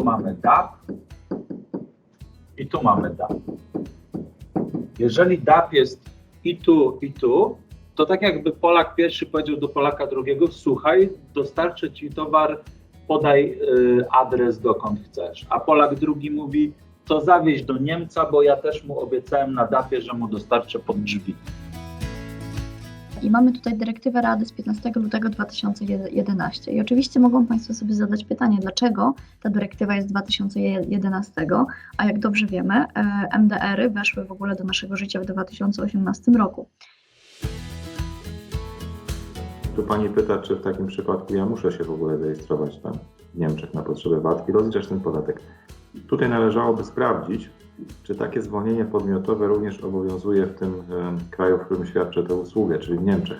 tu mamy DAP i tu mamy DAP. Jeżeli DAP jest i tu, i tu, to tak jakby Polak pierwszy powiedział do Polaka drugiego, słuchaj, dostarczę ci towar, podaj y, adres dokąd chcesz. A Polak drugi mówi, to zawieź do Niemca, bo ja też mu obiecałem na DAP-ie, że mu dostarczę pod drzwi. I mamy tutaj dyrektywę Rady z 15 lutego 2011. I oczywiście mogą Państwo sobie zadać pytanie, dlaczego ta dyrektywa jest z 2011, a jak dobrze wiemy, e, MDR-y weszły w ogóle do naszego życia w 2018 roku. Tu pani pyta, czy w takim przypadku ja muszę się w ogóle zarejestrować tam w Niemczech na potrzeby VAT i rozliczać ten podatek. Tutaj należałoby sprawdzić, czy takie zwolnienie podmiotowe również obowiązuje w tym kraju, w którym świadczę tę usługę, czyli w Niemczech.